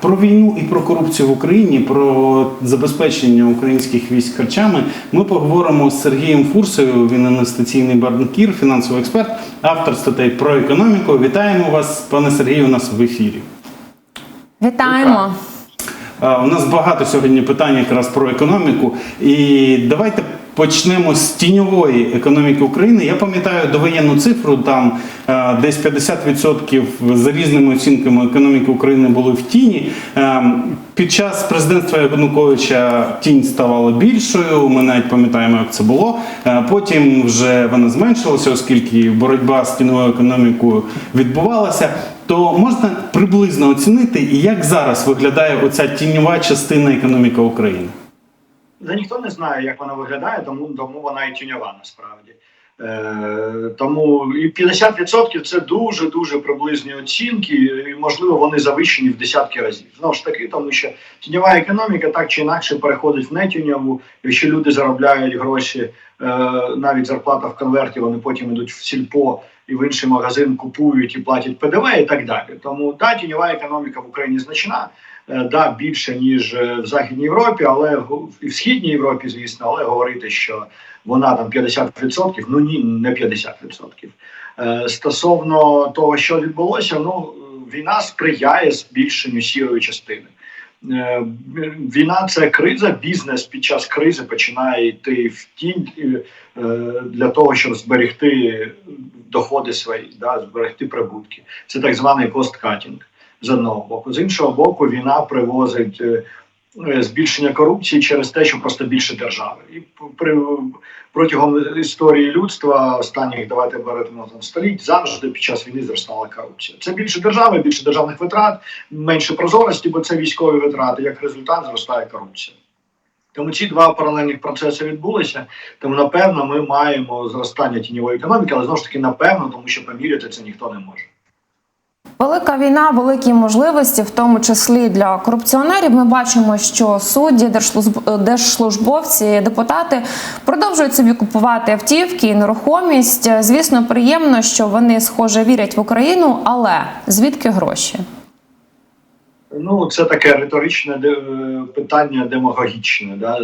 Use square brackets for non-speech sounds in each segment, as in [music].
Про війну і про корупцію в Україні, про забезпечення українських військ харчами ми поговоримо з Сергієм Фурсою. Він інвестиційний банкір, фінансовий експерт, автор статей про економіку. Вітаємо вас, пане Сергію, у нас в ефірі. Вітаємо. У нас багато сьогодні питань якраз про економіку. І давайте почнемо з тіньової економіки України. Я пам'ятаю довоєнну цифру, там е, десь 50% за різними оцінками економіки України були в тіні. Е, Під час президентства Януковича тінь ставала більшою. Ми навіть пам'ятаємо, як це було. Е, Потім вже вона зменшилася, оскільки боротьба з тіньовою економікою відбувалася. То можна приблизно оцінити, як зараз виглядає оця тіньова частина економіки України? Та ніхто не знає, як вона виглядає, тому, тому вона і тіньова насправді. Е, тому і 50% це дуже дуже приблизні оцінки, і можливо вони завищені в десятки разів. Знову ж таки, тому що тіньова економіка так чи інакше переходить в нетіньову. Якщо люди заробляють гроші, е, навіть зарплата в конверті, вони потім йдуть в сільпо і в інший магазин купують і платять ПДВ і так далі. Тому та тіньова економіка в Україні значна. Е, Да, більше ніж е, в Західній Європі, але і в Східній Європі, звісно, але говорити, що вона там 50%, ну ні, не 50%. Е, Стосовно того, що відбулося, ну війна сприяє збільшенню сірої частини. Е, Війна це криза. Бізнес під час кризи починає йти в тінь е, для того, щоб зберегти доходи свої, да, зберегти прибутки. Це так званий кост-катінг з одного боку. З іншого боку, війна привозить е, збільшення корупції через те, що просто більше держави. І при протягом історії людства останніх давайте беремо там століть завжди під час війни зростала корупція. Це більше держави, більше державних витрат, менше прозорості, бо це військові витрати. Як результат зростає корупція. Тому ці два паралельних процеси відбулися. Тому напевно ми маємо зростання тіньової економіки, але знову ж таки напевно, тому що поміряти це ніхто не може. Велика війна, великі можливості, в тому числі для корупціонерів. Ми бачимо, що судді, держслужб- держслужбовці, депутати продовжують собі купувати автівки і нерухомість. Звісно, приємно, що вони схоже вірять в Україну, але звідки гроші? Ну, це таке риторичне е, питання демагогічне. Да?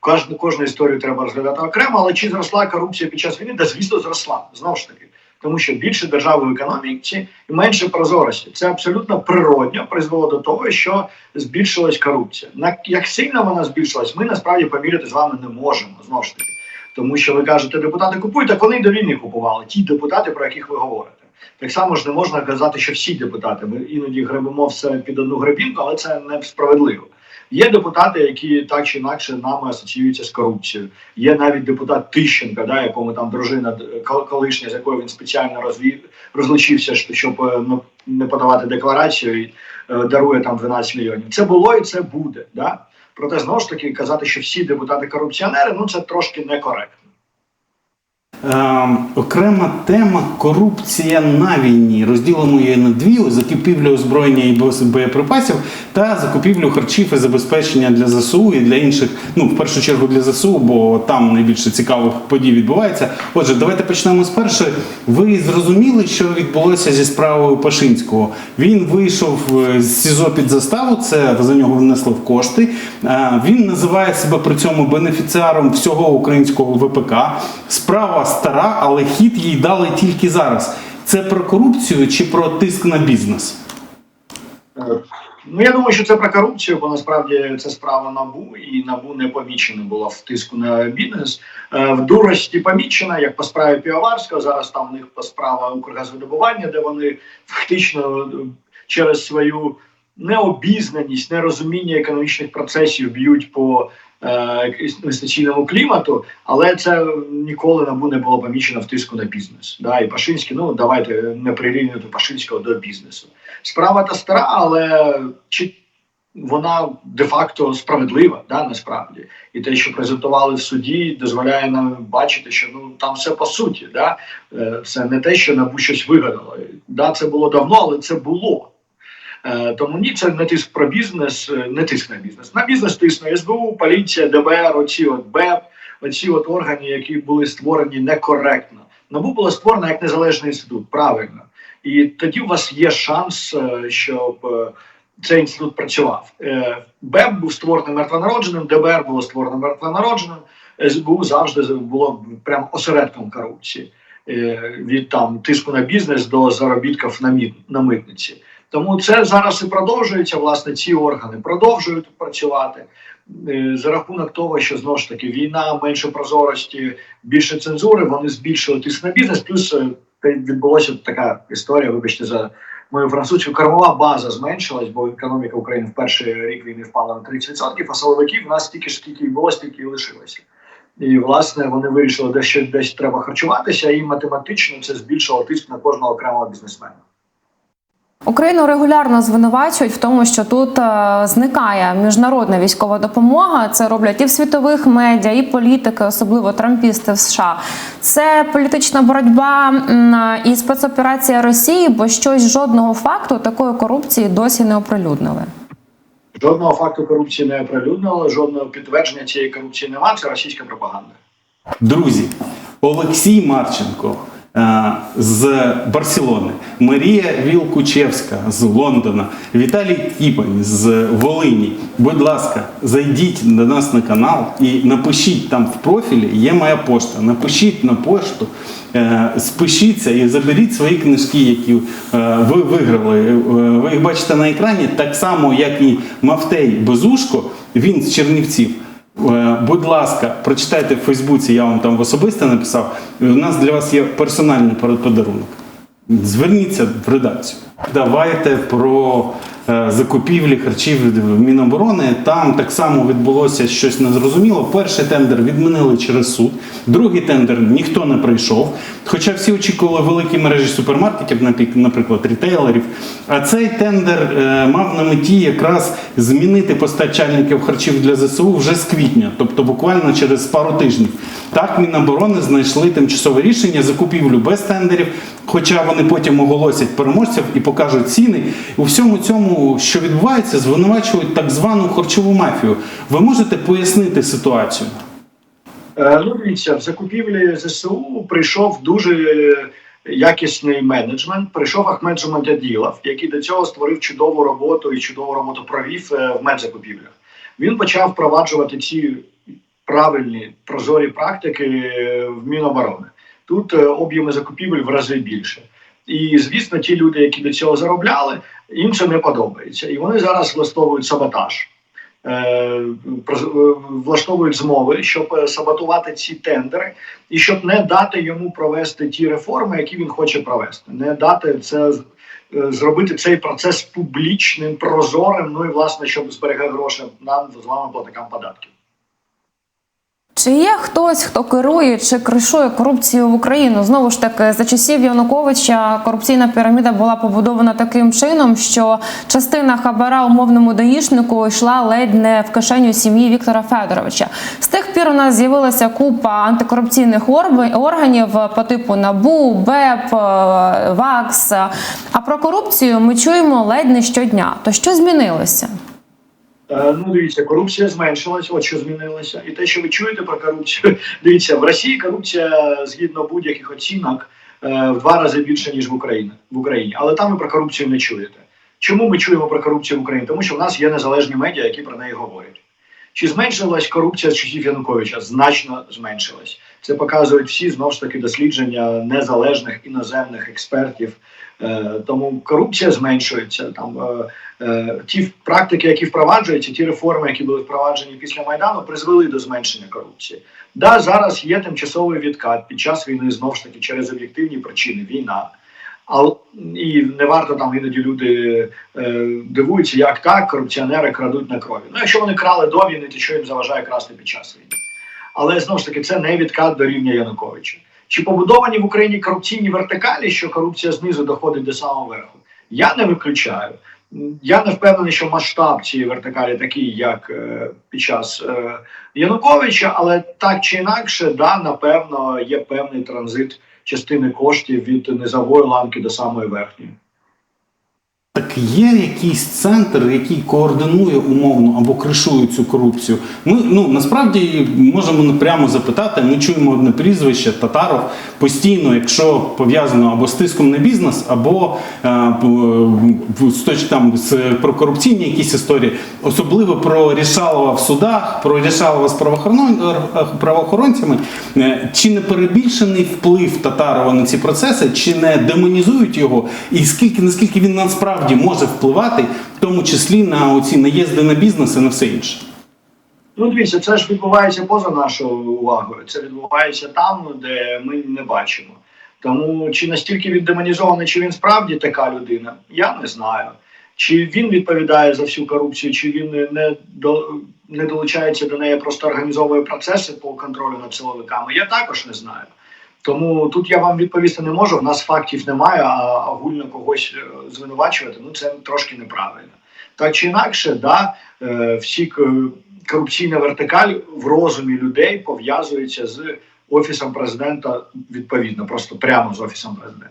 Кожну, кожну історію треба розглядати окремо, але чи зросла корупція під час війни? Да, звісно, зросла. Знову ж таки. Тому що більше держави в економіці і менше прозорості. Це абсолютно природньо призвело до того, що збільшилась корупція. На як сильно вона збільшилась, ми насправді поміряти з вами не можемо. Знову ж таки, тому що ви кажете, депутати купують, так вони до війни купували. Ті депутати, про яких ви говорите. Так само ж не можна казати, що всі депутати. Ми іноді гребемо все під одну гребінку, але це не справедливо. Є депутати, які так чи інакше нами асоціюються з корупцією. Є навіть депутат Тищенка, да, якому там дружина колишня, з якою він спеціально розвів, розлучився, щоб е, ну, не подавати декларацію, і е, дарує там 12 мільйонів. Це було і це буде. Да? Проте знову ж таки казати, що всі депутати корупціонери, ну це трошки некоректно. Е, окрема тема корупція на війні. Розділимо її на дві: закупівлю озброєння і боєприпасів та закупівлю харчів і забезпечення для ЗСУ і для інших, ну в першу чергу для ЗСУ, бо там найбільше цікавих подій відбувається. Отже, давайте почнемо з першої. Ви зрозуміли, що відбулося зі справою Пашинського. Він вийшов е, з СІЗО під заставу. Це за нього внесли в кошти. Е, Він називає себе при цьому бенефіціаром всього українського ВПК. Справа стара, але хід їй дали тільки зараз. Це про корупцію чи про тиск на бізнес? Е, Ну, я думаю, що це про корупцію, бо насправді це справа набу, і набу не помічено було в тиску на бізнес. Е, В дурості помічена, як по справі Півоварського. Зараз там в них по справа Укргазвидобування, де вони фактично е, через свою необізнаність, нерозуміння економічних процесів б'ють по інвестиційному клімату, але це ніколи не було помічено в тиску на бізнес. Да? І Пашинський, ну давайте не прирівнювати Пашинського до бізнесу. Справа та стара, але чи вона де-факто справедлива, да, насправді. І те, що презентували в суді, дозволяє нам бачити, що ну там все по суті, да? Е, це не те, що набу щось вигадало. Да, це було давно, але це було. Е, Тому ні, це не тиск про бізнес, е, не тиск на бізнес. На бізнес тисне СБУ, поліція, ДБР, оці от БЕП, оці от органи, які були створені некоректно. НАБУ було створено як незалежний інститут, правильно. І тоді у вас є шанс, е, щоб цей інститут працював. БЕП був створений мертвонародженим, ДБР було створено мертвонародженим, СБУ завжди було прям осередком корупції від там тиску на бізнес до заробітків на митниці. Тому це зараз і продовжується. Власне, ці органи продовжують працювати Е, за рахунок того, що знову ж таки війна, менше прозорості, більше цензури. Вони збільшили тиск на бізнес. Плюс е, відбулася така історія. Вибачте за мою французьку кормова база зменшилась, бо економіка України в перший рік війни впала на 30%, а силовиків у нас стільки ж скільки було, стільки і лишилося. І власне вони вирішили, де ще десь треба харчуватися, і математично це збільшило тиск на кожного окремого бізнесмена. Україну регулярно звинувачують в тому, що тут е, зникає міжнародна військова допомога. Це роблять і в світових медіа, і політики, особливо трампісти в США. Це політична боротьба і спецоперація Росії, бо щось жодного факту такої корупції досі не оприлюднили. Жодного факту корупції не оприлюднили, жодного підтвердження цієї корупції немає. Це російська пропаганда. Друзі, Олексій Марченко з Барселони, Марія Вілкучевська з Лондона, Віталій Кіпань з Волині. Будь ласка, зайдіть до нас на канал і напишіть там в профілі, є моя пошта. Напишіть на пошту, е, спишіться і заберіть свої книжки, які е, ви виграли. Е, Ви їх бачите на екрані, так само, як і Мафтей Безушко, він з Чернівців. Е, Будь ласка, прочитайте в Фейсбуці, я вам там в особисто написав. У нас для вас є персональний подарунок. Зверніться в редакцію. Давайте про закупівлі харчів в Міноборони. Там так само відбулося щось незрозуміло. Перший тендер відмінили через суд, другий тендер ніхто не прийшов. Хоча всі очікували великі мережі супермаркетів, наприклад, рітейлерів. А цей тендер е, мав на меті якраз змінити постачальників харчів для ЗСУ вже з квітня, тобто буквально через пару тижнів. Так, Міноборони знайшли тимчасове рішення закупівлю без тендерів, хоча вони потім оголосять переможців і покажуть ціни. У всьому цьому, що відбувається, звинувачують так звану харчову мафію. Ви можете пояснити ситуацію? Е, Ну, дивіться, в закупівлі ЗСУ прийшов дуже якісний менеджмент. Прийшов Ахмед Жумадяділов, який до цього створив чудову роботу і чудову роботу провів е, в медзакупівлях. Він почав впроваджувати ці правильні прозорі практики е, в Міноборони. Тут об'єми закупівель в рази більше. І звісно, ті люди, які до цього заробляли, їм це не подобається. І вони зараз влаштовують саботаж. Е, е, влаштовують змови, щоб е, саботувати ці тендери, і щоб не дати йому провести ті реформи, які він хоче провести, не дати це е, зробити цей процес публічним, прозорим. Ну і власне, щоб зберегти гроші нам з вами платникам податків. Чи є хтось, хто керує чи кришує корупцію в Україну? Знову ж таки, за часів Януковича корупційна піраміда була побудована таким чином, що частина хабара умовному даїшнику йшла ледь не в кишеню сім'ї Віктора Федоровича. З тих пір у нас з'явилася купа антикорупційних органів по типу НАБУ, БЕП, е, ВАКС. А про корупцію ми чуємо ледь не щодня. То що змінилося? Е, Ну, дивіться, корупція зменшилась, от що змінилося. І те, що ви чуєте про корупцію, [laughs] дивіться, в Росії корупція згідно будь-яких оцінок е, в два рази більше, ніж в Україні. в Україні. Але там ви про корупцію не чуєте. Чому ми чуємо про корупцію в Україні? Тому що в нас є незалежні медіа, які про неї говорять. Чи зменшилась корупція з часів Януковича? Значно зменшилась. Це показують всі знову ж таки дослідження незалежних іноземних експертів. Е, тому корупція зменшується. Там е, е, ті практики, які впроваджуються, ті реформи, які були впроваджені після майдану, призвели до зменшення корупції. Да, зараз є тимчасовий відкат під час війни, знову ж таки, через об'єктивні причини війна. Але і не варто там іноді люди е, дивуються, як так корупціонери крадуть на крові. Ну, якщо вони крали до війни, то що їм заважає красти під час війни? Але знову ж таки, це не відкат до рівня Януковича. Чи побудовані в Україні корупційні вертикалі, що корупція знизу доходить до самого верху? Я не виключаю. Я не впевнений, що масштаб цієї вертикалі такий, як е, під час е, Януковича, але так чи інакше, да, напевно, є певний транзит частини коштів від низової ланки до самої верхньої. Так є якийсь центр, який координує умовно або кришує цю корупцію. Ми ну насправді можемо прямо запитати. Ми чуємо одне прізвище Татаров постійно, якщо пов'язано або з тиском на бізнес, або е, з точ- там з про корупційні якісь історії, особливо про Рішалова в судах, про Рішалова з правоохоронцями. Е, Чи не перебільшений вплив Татарова на ці процеси, чи не демонізують його, і скільки наскільки він насправді може впливати, в тому числі на оці наїзди на бізнес і на все інше? Ну, дивіться, це ж відбувається поза нашою увагою. Це відбувається там, де ми не бачимо. Тому чи настільки він демонізований, чи він справді така людина, я не знаю. Чи він відповідає за всю корупцію, чи він не до не долучається до неї, просто організовує процеси по контролю над силовиками. Я також не знаю. Тому тут я вам відповісти не можу. В нас фактів немає, а огульно когось е, звинувачувати ну це трошки неправильно. Так чи інакше, да, е, всі корупційна вертикаль в розумі людей пов'язується з офісом президента відповідно, просто прямо з офісом президента.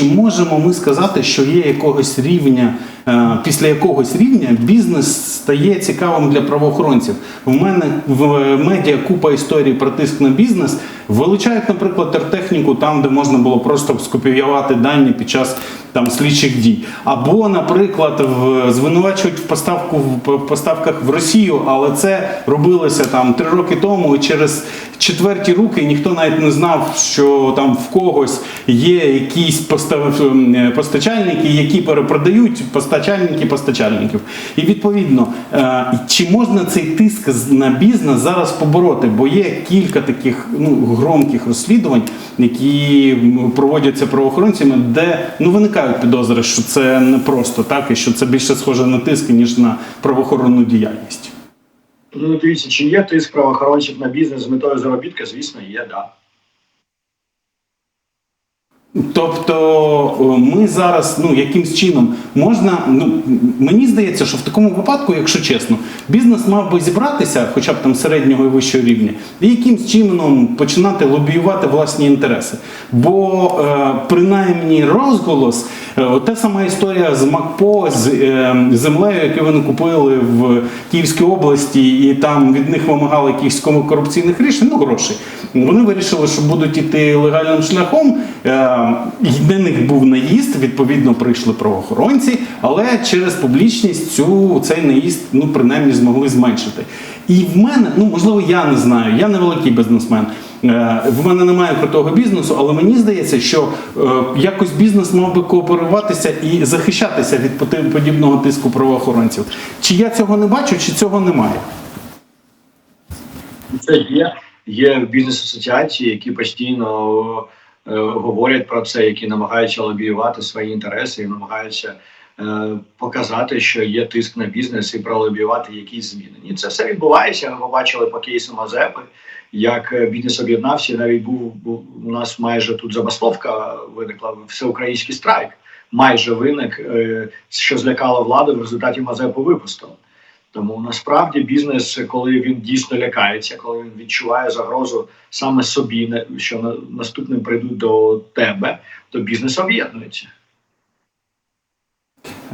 Чи можемо ми сказати, що є якогось рівня, е, після якогось рівня бізнес стає цікавим для правоохоронців? В мене в медіа купа історій про тиск на бізнес. Вилучають, наприклад, тертехніку там, де можна було просто скопіювати дані під час там слідчих дій. Або, наприклад, в звинувачують в поставку в поставках в Росію, але це робилося там три роки тому, і через четверті руки ніхто навіть не знав, що там в когось є якісь постав... е, постачальники, які перепродають постачальники постачальників. І відповідно, е, чи можна цей тиск на бізнес зараз побороти? Бо є кілька таких ну громких розслідувань, які проводяться правоохоронцями, де ну виникають підозри, що це не просто так, і що це більше схоже на тиск ніж на правоохоронну діяльність. Ну, дивіться, чи є тиск правоохоронців на бізнес з метою заробітка? Звісно, є, да. Тобто е, ми зараз, ну якимсь чином можна. Ну мені здається, що в такому випадку, якщо чесно, бізнес мав би зібратися, хоча б там середнього і вищого рівня, і якимсь чином починати лобіювати власні інтереси. Бо е, принаймні розголос, е, та сама історія з МакПо, з е, землею, яку вони купили в Київській області, і там від них вимагали якихось корупційних рішень, ну грошей. Вони вирішили, що будуть іти легальним шляхом. Е, на них був наїзд, відповідно, прийшли правоохоронці, але через публічність цю цей наїзд ну принаймні змогли зменшити. І в мене, ну можливо, я не знаю, я не великий бізнесмен. Е, В мене немає крутого бізнесу, але мені здається, що е, якось бізнес мав би кооперуватися і захищатися від подібного тиску правоохоронців. Чи я цього не бачу, чи цього немає? Це є. Є бізнес-асоціації, які постійно говорять про це, які намагаються лобіювати свої інтереси і намагаються е, показати, що є тиск на бізнес і пролобіювати якісь зміни. І це все відбувається. Ми побачили по кейсу Мазепи, як е, бізнес об'єднався. Навіть був, був у нас майже тут забастовка виникла всеукраїнський страйк. Майже виник, е, що злякало владу в результаті Мазепу випустили. Тому насправді бізнес, коли він дійсно лякається, коли він відчуває загрозу саме собі, що наступним прийдуть до тебе, то бізнес об'єднується.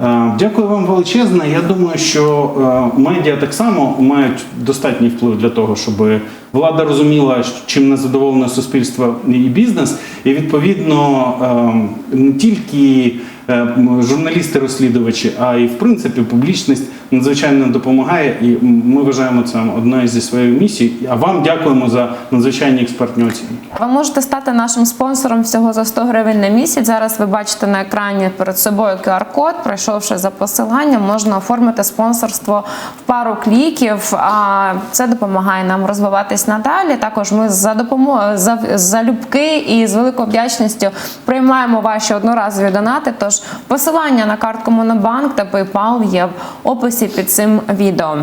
Е, Дякую вам величезне. Я думаю, що е, медіа так само мають достатній вплив для того, щоб влада розуміла, чим не задоволене суспільство і бізнес. І відповідно е, не тільки журналісти-розслідувачі, а й в принципі публічність надзвичайно допомагає. І ми вважаємо це одною зі своїх місій. А вам дякуємо за надзвичайні експертні оцінки. Ви можете стати нашим спонсором всього за 100 гривень на місяць. Зараз ви бачите на екрані перед собою QR-код. Пройшовши за посиланням, можна оформити спонсорство в пару кліків. А це допомагає нам розвиватись надалі. Також ми за допомогою за залюбки і з великою вдячністю приймаємо ваші одноразові донати. Тож посилання на картку Монобанк та PayPal є в описі під цим відео.